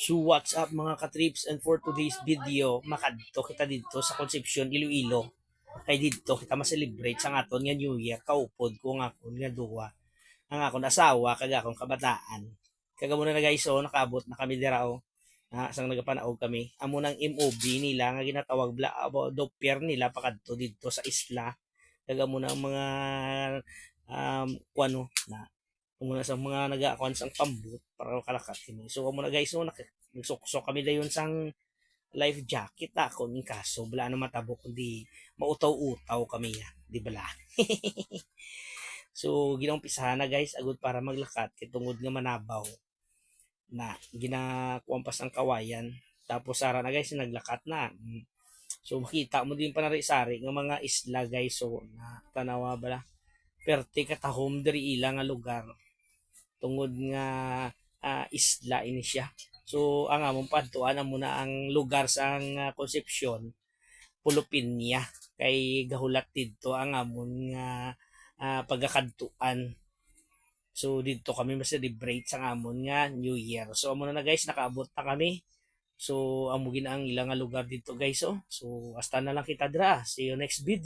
So what's up mga katrips and for today's video makadto kita dito sa Concepcion Iloilo. Kay dito kita ma-celebrate sa aton nga New Year kaupod ko nga akon nga duwa. Ang akon asawa kag akong kabataan. Kaga muna na guys oh nakaabot na kami dira oh. Na sang nagapanaog kami. Amo nang MOB nila nga ginatawag bla abo doppler nila pakadto dito sa isla. Kaga muna ang mga um kuano na muna sa mga nagakuan sang pambut para kalakat kini. So amo na guys no nak nagsuksok kami dayon sang life jacket ako ning kaso bala na matabo kundi mautaw-utaw kami ya, di bala. so ginumpisahan na guys agud para maglakat kay tungod nga manabaw na ginakuan pa sang kawayan. Tapos sara na guys naglakat na. So makita mo din pa na sari nga mga isla guys. So na tanawa bala perti katahom diri ilang nga lugar. Tungod nga ah, isla ini siya. So ang among padtuan na muna ang lugar sa ang ah, Concepcion Pulupinya kay gahulat didto ang amon nga ah, pagkakadtuan. So dito kami ma-celebrate sa amon nga New Year. So amo na guys nakaabot na kami. So amo gina ang ilang lugar dito guys oh. So hasta na lang kita dra. See you next video.